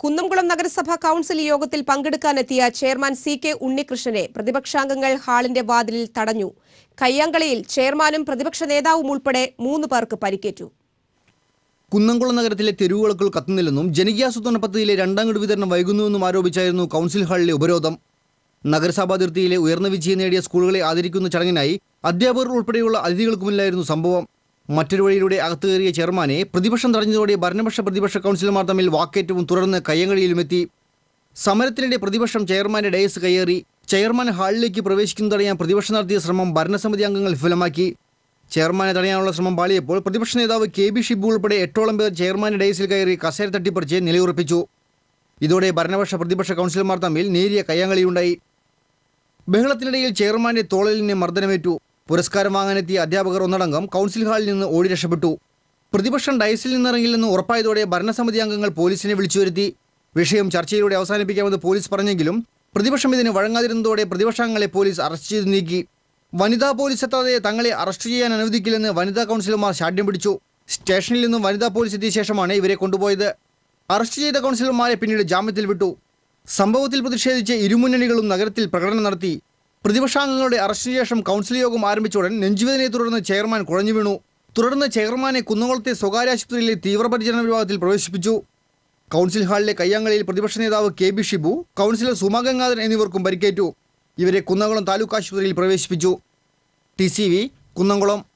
കുന്നംകുളം നഗരസഭാ കൌൺസിൽ യോഗത്തിൽ പങ്കെടുക്കാനെത്തിയ ചെയർമാൻ സി കെ ഉണ്ണികൃഷ്ണനെ പ്രതിപക്ഷാംഗങ്ങൾ ഹാളിന്റെ വാതിലിൽ തടഞ്ഞു. കയ്യാങ്കളിയിൽ ചെയർമാനും പ്രതിപക്ഷ നേതാവും ഉൾപ്പെടെ മൂന്ന് പേർക്ക് പരിക്കേറ്റു. കുന്നംകുളം നഗരത്തിലെ തെരുവുകൾക്കുൾ കത്തുന്നില്ലെന്നും ജനകീയാസൂത്രണ പദ്ധതിയിലെ രണ്ടാം ഗഡു വിതരണം വൈകുന്നുവെന്നും ആരോപിച്ചായിരുന്നു കൌൺസിൽ ഹാളിലെ ഉപരോധം. നഗരസഭാതിർത്തിയിലെ ഉയർന്ന വിജയം നേടിയ സ്കൂളുകളെ ആദരിക്കുന്ന ചടങ്ങിനായി അധ്യാപകർ ഉൾപ്പെടെയുള്ള അതിഥികൾക്ക് മുന്നിലായിരുന്നു സംഭവം. മറ്റൊരു വഴിയിലൂടെ അകത്തു കയറിയ ചെയർമാനെ പ്രതിപക്ഷം തടഞ്ഞതോടെ ഭരണപക്ഷ പ്രതിപക്ഷ കൗൺസിലർമാർ തമ്മിൽ വാക്കേറ്റവും തുടർന്ന് എത്തി സമരത്തിനിടെ പ്രതിപക്ഷം ചെയർമാന്റെ ഡയസ് കയറി ചെയർമാൻ ഹാളിലേക്ക് പ്രവേശിക്കുന്നത് തടയാൻ പ്രതിപക്ഷം നടത്തിയ ശ്രമം ഭരണസമിതി അംഗങ്ങൾ വിഫലമാക്കി. ചെയർമാനെ തടയാനുള്ള ശ്രമം പാളിയപ്പോൾ പ്രതിപക്ഷ നേതാവ് കെ ബി ഷിബു ഉൾപ്പെടെ എട്ടോളം പേർ ചെയർമാന്റെ ഡയസിൽ കയറി കസേര തട്ടിപ്പറിച്ച് നിലയുറപ്പിച്ചു. ഇതോടെ ഭരണപക്ഷ പ്രതിപക്ഷ കൗൺസിലർമാർ തമ്മിൽ നേരിയ കയ്യാങ്കളിയുണ്ടായി ബഹളത്തിനിടയിൽ ചെയർമാന്റെ തോളലിന് മർദ്ദനമേറ്റു. പുരസ്കാരം വാങ്ങാനെത്തിയ അധ്യാപകർ ഒന്നടങ്കം കൗൺസിൽ ഹാളിൽ നിന്ന് ഓടി രക്ഷപ്പെട്ടു. പ്രതിപക്ഷം ഡയസിൽ നിന്നിറങ്ങില്ലെന്ന് ഉറപ്പായതോടെ ഭരണസമിതി അംഗങ്ങൾ പോലീസിനെ വിളിച്ചു വരുത്തി വിഷയം ചർച്ചയിലൂടെ അവസാനിപ്പിക്കാമെന്ന് പോലീസ് പറഞ്ഞെങ്കിലും പ്രതിപക്ഷം ഇതിന് വഴങ്ങാതിരുന്നതോടെ പ്രതിപക്ഷാംഗങ്ങളെ പോലീസ് അറസ്റ്റ് ചെയ്തു നീക്കി. വനിതാ പോലീസ് എത്താതെ തങ്ങളെ അറസ്റ്റ് ചെയ്യാൻ അനുവദിക്കില്ലെന്ന് വനിതാ കൗൺസിലർമാർ ശാഠ്യം പിടിച്ചു. സ്റ്റേഷനിൽ നിന്നും വനിതാ പോലീസ് എത്തിയ ശേഷമാണ് ഇവരെ കൊണ്ടുപോയത്. അറസ്റ്റ് ചെയ്ത കൗൺസിലർമാരെ പിന്നീട് ജാമ്യത്തിൽ വിട്ടു. സംഭവത്തിൽ പ്രതിഷേധിച്ച് ഇരുമുന്നണികളും നഗരത്തിൽ പ്രകടനം നടത്തി. പ്രതിപക്ഷാംഗങ്ങളുടെ അറസ്റ്റിന് ശേഷം കൗൺസിൽ യോഗം ആരംഭിച്ച ഉടൻ നെഞ്ചുവേദനയെ തുടർന്ന് ചെയർമാൻ കുഴഞ്ഞു വീണു. തുടർന്ന് ചെയർമാനെ കുന്നംകുളത്തെ സ്വകാര്യ ആശുപത്രിയിലെ തീവ്രപരിചരണ വിഭാഗത്തിൽ പ്രവേശിപ്പിച്ചു. കൗൺസിൽ ഹാളിലെ കയ്യാങ്കളിയിൽ പ്രതിപക്ഷ നേതാവ് K B Shibu councillor Sumagangadhan എന്നിവർക്കും പരിക്കേറ്റു. ഇവരെ കുന്നംകുളം താലൂക്ക് ആശുപത്രിയിൽ പ്രവേശിപ്പിച്ചു. T C V Kunnamkulam.